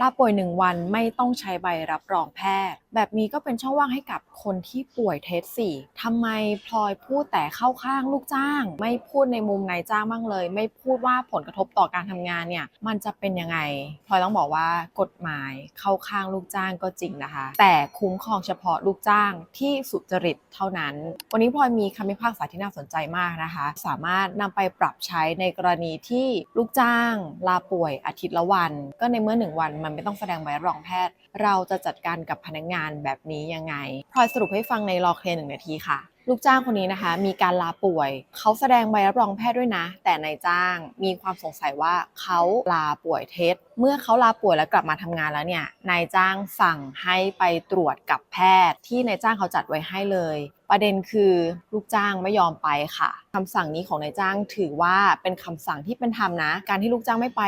ลาป่วย 1 วันไม่ต้องใช้ใบรับรองแพทย์ แบบนี้ก็เป็นช่องว่างให้กับคนที่ป่วยเทสสี่ทำไมพลอยพูดแต่เข้าข้างลูกจ้าง ไม่พูดในมุมนายจ้างบ้างเลย ไม่พูดว่าผลกระทบต่อการทำงานเนี่ยมันจะเป็นยังไงพลอยต้องบอกว่ากฎหมายเข้าข้างลูกจ้างก็จริงนะคะ แต่คุ้มครองเฉพาะลูกจ้างที่สุจริตเท่านั้น วันนี้พลอยมีคำพิพากษาที่น่าสนใจมากนะคะ สามารถนำไปปรับใช้ในกรณีที่ลูกจ้าง ลาป่วยอาทิตย์ละวัน ก็ในเมื่อหนึ่งวันมันไม่ต้องแสดงใบรับรองแพทย์ เราจะจัดการกับพนักงานแบบนี้ยังไงพลอยสรุปให้ฟังในรอเคลียร์หนึ่งนาทีค่ะ ลูกจ้างคนนี้นะคะ มีการลาป่วย เขาแสดงใบรับรองแพทย์ด้วยนะ แต่นายจ้างมีความสงสัยว่าเขาลาป่วยเท็จเมื่อเขาลาป่วยแล้วกลับมาทำงานแล้วเนี่ยนายจ้างสั่งให้ไปตรวจกับแพทย์ ที่นายจ้างเขาจัดไว้ให้เลย ประเด็นคือลูกจ้างไม่ยอมไปค่ะคำสั่งนี้ของนายจ้างถือว่าเป็นคำสั่งที่เป็นธรรมนะ การที่ลูกจ้างไม่ไป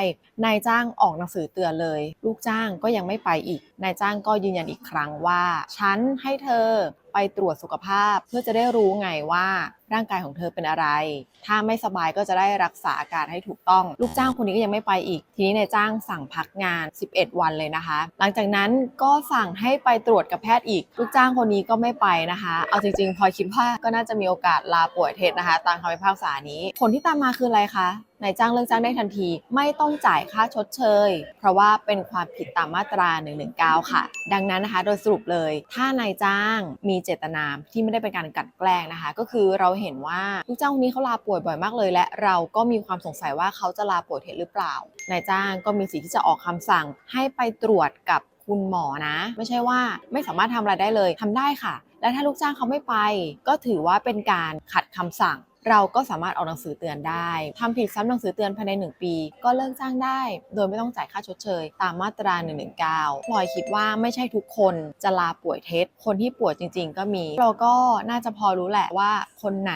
นายจ้างออกหนังสือเตือนเลย ลูกจ้างก็ยังไม่ไปอีก นายจ้างก็ยืนยันอีกครั้งว่า ฉันให้เธอไปตรวจสุขภาพเพื่อจะได้รู้ไงว่าร่างกายของเธอเป็นอะไร ถ้าไม่สบายก็จะได้รักษาอาการให้ถูกต้อง ลูกจ้างคนนี้ก็ยังไม่ไปอีก ทีนี้นายจ้างสั่งพักงาน 11 วันเลยนะคะ หลังจากนั้นก็สั่งให้ไปตรวจกับแพทย์อีก ลูกจ้างคนนี้ก็ไม่ไปนะคะ เอาจริงๆพลอยคิดว่าก็น่าจะมีโอกาสลาป่วยเท็จนะคะ ตามคำพิพากษานี้ ผลที่ตามมาคืออะไรคะนายจ้างเลิกจ้างได้ทันทีไม่ต้องจ่ายค่าชดเชย เพราะว่าเป็นความผิดตามมาตรา 119 ค่ะ ดังนั้นนะคะ โดยสรุปเลย ถ้านายจ้างมีเจตนาที่ไม่ได้เป็นการกลันแกล้งนะคะ ก็คือเราเห็นว่าลูกจ้างคนนี้เขาลาป่วยบ่อยมากเลย และเราก็มีความสงสัยว่าเขาจะลาป่วยเท็จหรือเปล่านายจ้างก็มีสิทธิ์ที่จะออกคำสั่งให้ไปตรวจกับคุณหมอนะ ไม่ใช่ว่าไม่สามารถทำอะไรได้เลยทำได้ค่ะ และถ้าลูกจ้างเขาไม่ไป ก็ถือว่าเป็นการขัดคำสั่ง เราก็สามารถออกหนังสือเตือนได้ทำผิดซ้ำหนังสือเตือนภายใน 1 ปี ก็เลิกจ้างได้ โดยไม่ต้องจ่ายค่าชดเชย ตามมาตรา 119พลอยคิดว่าไม่ใช่ทุกคนจะลาป่วยเท็จ คนที่ป่วยจริง ๆ ก็มี เราก็น่าจะพอรู้แหละว่าคนไหน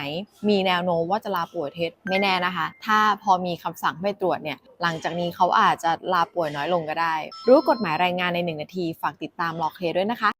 มีแนวโน้มว่าจะลาป่วยเท็จไม่แน่นะคะ ถ้าพอมีคำสั่งให้ตรวจเนี่ยหลังจากนี้เขาอาจจะลาป่วยน้อยลงก็ได้ รู้กฎหมายรายงานใน 1 นาทีฝากติดตามรอเคลียด้วยนะคะ